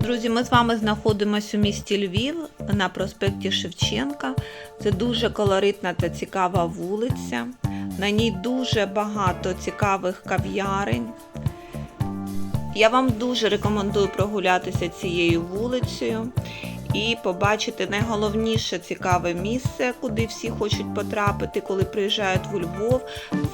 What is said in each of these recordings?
Друзі, ми з вами знаходимося у місті Львів на проспекті Шевченка. Це дуже колоритна та цікава вулиця. На ній дуже багато цікавих кав'ярень. Я вам дуже рекомендую прогулятися цією вулицею і побачити найголовніше цікаве місце, куди всі хочуть потрапити, коли приїжджають у Львов.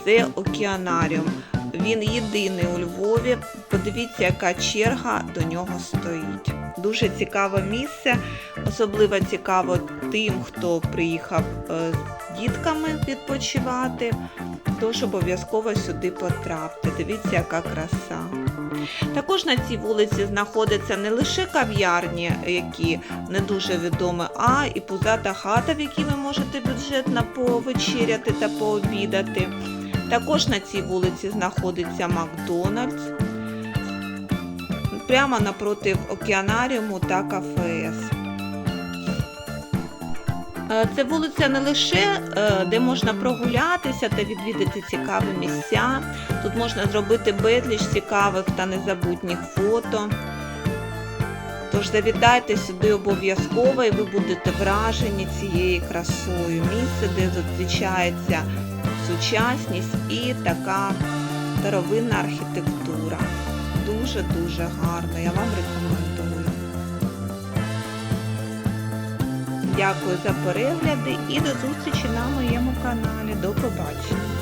Це океанаріум. Він єдиний у Львові. Подивіться, яка черга до нього стоїть. Дуже цікаве місце, особливо цікаво тим, хто приїхав е, з дітками відпочивати. Тож обов'язково сюди потрапте. Дивіться, яка краса. Також на цій вулиці знаходяться не лише кав'ярні, які не дуже відомі, а і пузата хата, в якій ви можете бюджетно повечеряти та пообідати. Також на цій вулиці знаходиться Макдональдс, прямо напроти океанаріуму та кафес. Е, Це вулиця не лише е, де можна прогулятися та відвідати цікаві місця. Тут можна зробити безліч цікавих та незабутніх фото. Тож завітайте сюди обов'язково і ви будете вражені цією красою. Місце, де зустрічається сучасність і така старовинна архітектура. Дуже-дуже гарно. Я вам рекомендую. Дякую за перегляди і до зустрічі на моєму каналі. До побачення!